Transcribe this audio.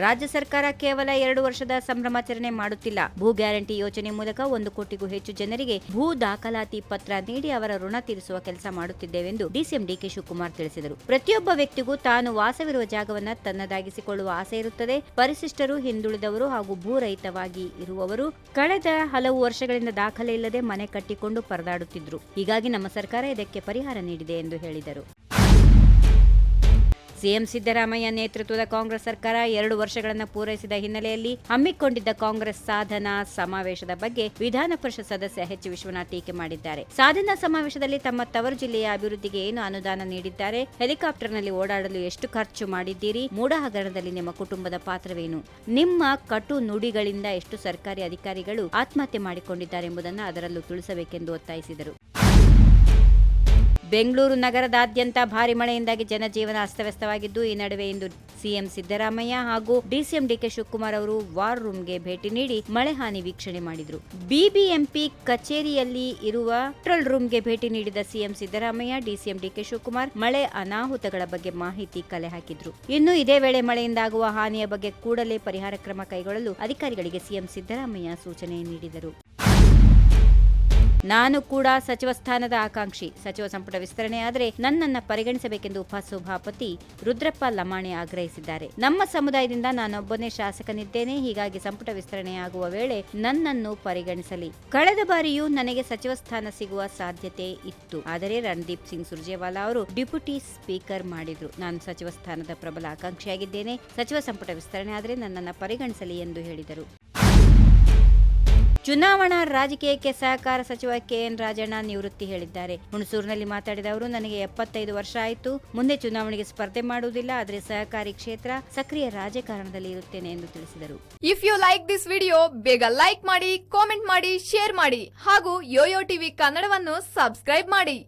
ರಾಜ್ಯ ಸರ್ಕಾರ ಕೇವಲ ಎರಡು ವರ್ಷದ ಸಂಭ್ರಮಾಚರಣೆ ಮಾಡುತ್ತಿಲ್ಲ. ಭೂ ಗ್ಯಾರಂಟಿ ಯೋಜನೆ ಮೂಲಕ ಒಂದು ಕೋಟಿಗೂ ಹೆಚ್ಚು ಜನರಿಗೆ ಭೂ ದಾಖಲಾತಿ ಪತ್ರ ನೀಡಿ ಅವರ ಋಣ ತೀರಿಸುವ ಕೆಲಸ ಮಾಡುತ್ತಿದ್ದೇವೆಂದು ಡಿಸಿಎಂ ಡಿಕೆ ಶಿವಕುಮಾರ್ ತಿಳಿಸಿದರು. ಪ್ರತಿಯೊಬ್ಬ ವ್ಯಕ್ತಿಗೂ ತಾನು ವಾಸವಿರುವ ಜಾಗವನ್ನು ತನ್ನದಾಗಿಸಿಕೊಳ್ಳುವ ಆಸೆ ಇರುತ್ತದೆ. ಪರಿಶಿಷ್ಟರು ಹಿಂದುಳಿದವರು ಹಾಗೂ ಭೂರಹಿತವಾಗಿ ಇರುವವರು ಕಳೆದ ಹಲವು ವರ್ಷಗಳಿಂದ ದಾಖಲೆ ಇಲ್ಲದೆ ಮನೆ ಕಟ್ಟಿಕೊಂಡು ಪರದಾಡುತ್ತಿದ್ರು. ಹೀಗಾಗಿ ನಮ್ಮ ಸರ್ಕಾರ ಇದಕ್ಕೆ ಪರಿಹಾರ ನೀಡಿದೆ ಎಂದು ಹೇಳಿದರು. ಸಿಎಂ ಸಿದ್ದರಾಮಯ್ಯ ನೇತೃತ್ವದ ಕಾಂಗ್ರೆಸ್ ಸರ್ಕಾರ ಎರಡು ವರ್ಷಗಳನ್ನು ಪೂರೈಸಿದ ಹಿನ್ನೆಲೆಯಲ್ಲಿ ಹಮ್ಮಿಕೊಂಡಿದ್ದ ಕಾಂಗ್ರೆಸ್ ಸಾಧನಾ ಸಮಾವೇಶದ ಬಗ್ಗೆ ವಿಧಾನ ಪರಿಷತ್ ಸದಸ್ಯ ಎಚ್ ವಿಶ್ವನಾಥ್ ಟೀಕೆ ಮಾಡಿದ್ದಾರೆ. ಸಾಧನಾ ಸಮಾವೇಶದಲ್ಲಿ ತಮ್ಮ ತವರು ಜಿಲ್ಲೆಯ ಅಭಿವೃದ್ಧಿಗೆ ಏನು ಅನುದಾನ ನೀಡಿದ್ದಾರೆ? ಹೆಲಿಕಾಪ್ಟರ್ನಲ್ಲಿ ಓಡಾಡಲು ಎಷ್ಟು ಖರ್ಚು ಮಾಡಿದ್ದೀರಿ? ಮೂಡ ಹಗರಣದಲ್ಲಿ ನಿಮ್ಮ ಕುಟುಂಬದ ಪಾತ್ರವೇನು? ನಿಮ್ಮ ಕಟು ನುಡಿಗಳಿಂದ ಎಷ್ಟು ಸರ್ಕಾರಿ ಅಧಿಕಾರಿಗಳು ಆತ್ಮಹತ್ಯೆ ಮಾಡಿಕೊಂಡಿದ್ದಾರೆ ಎಂಬುದನ್ನು ಅದರಲ್ಲೂ ತಿಳಿಸಬೇಕೆಂದು ಒತ್ತಾಯಿಸಿದರು. ಬೆಂಗಳೂರು ನಗರದಾದ್ಯಂತ ಭಾರಿ ಮಳೆಯಿಂದಾಗಿ ಜನಜೀವನ ಅಸ್ತವ್ಯಸ್ತವಾಗಿದ್ದು, ಈ ನಡುವೆ ಇಂದು ಸಿಎಂ ಸಿದ್ದರಾಮಯ್ಯ ಹಾಗೂ ಡಿಸಿಎಂ ಡಿಕೆ ಶಿವಕುಮಾರ್ ಅವರು ವಾರ್ ರೂಮ್ಗೆ ಭೇಟಿ ನೀಡಿ ಮಳೆ ಹಾನಿ ವೀಕ್ಷಣೆ ಮಾಡಿದ್ರು. ಬಿಬಿಎಂಪಿ ಕಚೇರಿಯಲ್ಲಿ ಇರುವ ಕಂಟ್ರೋಲ್ ರೂಮ್ಗೆ ಭೇಟಿ ನೀಡಿದ CM Siddaramaiah, DCM DK Shivakumar ಮಳೆ ಅನಾಹುತಗಳ ಬಗ್ಗೆ ಮಾಹಿತಿ ಕಲೆ ಹಾಕಿದ್ರು. ಇನ್ನು ಇದೇ ವೇಳೆ ಮಳೆಯಿಂದಾಗುವ ಹಾನಿಯ ಬಗ್ಗೆ ಕೂಡಲೇ ಪರಿಹಾರ ಕ್ರಮ ಕೈಗೊಳ್ಳಲು ಅಧಿಕಾರಿಗಳಿಗೆ ಸಿಎಂ ಸಿದ್ದರಾಮಯ್ಯ ಸೂಚನೆ ನೀಡಿದರು. ನಾನು ಕೂಡ ಸಚಿವ ಸ್ಥಾನದ ಆಕಾಂಕ್ಷಿ. ಸಚಿವ ಸಂಪುಟ ವಿಸ್ತರಣೆ ಆದರೆ ನನ್ನನ್ನ ಪರಿಗಣಿಸಬೇಕೆಂದು ಉಪಸಭಾಪತಿ ರುದ್ರಪ್ಪ ಲಮಾಣಿ ಆಗ್ರಹಿಸಿದ್ದಾರೆ. ನಮ್ಮ ಸಮುದಾಯದಿಂದ ನಾನೊಬ್ಬನೇ ಶಾಸಕನಿದ್ದೇನೆ. ಹೀಗಾಗಿ ಸಂಪುಟ ವಿಸ್ತರಣೆಯಾಗುವ ವೇಳೆ ನನ್ನನ್ನು ಪರಿಗಣಿಸಲಿ. ಕಳೆದ ಬಾರಿಯೂ ನನಗೆ ಸಚಿವ ಸ್ಥಾನ ಸಿಗುವ ಸಾಧ್ಯತೆ ಇತ್ತು. ಆದರೆ ರಣದೀಪ್ ಸಿಂಗ್ ಸುರ್ಜೇವಾಲಾ ಅವರು ಡೆಪ್ಯೂಟಿ ಸ್ಪೀಕರ್ ಮಾಡಿದ್ರು. ನಾನು ಸಚಿವ ಸ್ಥಾನದ ಪ್ರಬಲ ಆಕಾಂಕ್ಷಿಯಾಗಿದ್ದೇನೆ. ಸಚಿವ ಸಂಪುಟ ವಿಸ್ತರಣೆ ಆದರೆ ನನ್ನನ್ನು ಪರಿಗಣಿಸಲಿ ಎಂದು ಹೇಳಿದರು. ಚುನಾವಣಾ ರಾಜಕೀಯಕ್ಕೆ ಸಹಕಾರ ಸಚಿವ ಕೆಎನ್ ರಾಜಣ್ಣ ನಿವೃತ್ತಿ ಹೇಳಿದ್ದಾರೆ. ಹುಣಸೂರಿನಲ್ಲಿ ಮಾತಾಡಿದ ಅವರು, ನನಗೆ ಎಪ್ಪತ್ತೈದು ವರ್ಷ ಆಯಿತು. ಮುಂದೆ ಚುನಾವಣೆಗೆ ಸ್ಪರ್ಧೆ ಮಾಡುವುದಿಲ್ಲ, ಆದರೆ ಸಹಕಾರಿ ಕ್ಷೇತ್ರ ಸಕ್ರಿಯ ರಾಜಕಾರಣದಲ್ಲಿ ಇರುತ್ತೇನೆ ಎಂದು ತಿಳಿಸಿದರು. If you like this video ಬೇಗ ಲೈಕ್ ಮಾಡಿ ಕಾಮೆಂಟ್ ಮಾಡಿ ಶೇರ್ ಮಾಡಿ, ಹಾಗೂ ಯೋಯೋ ಟಿವಿ ಕನ್ನಡವನ್ನು ಸಬ್ಸ್ಕ್ರೈಬ್ ಮಾಡಿ.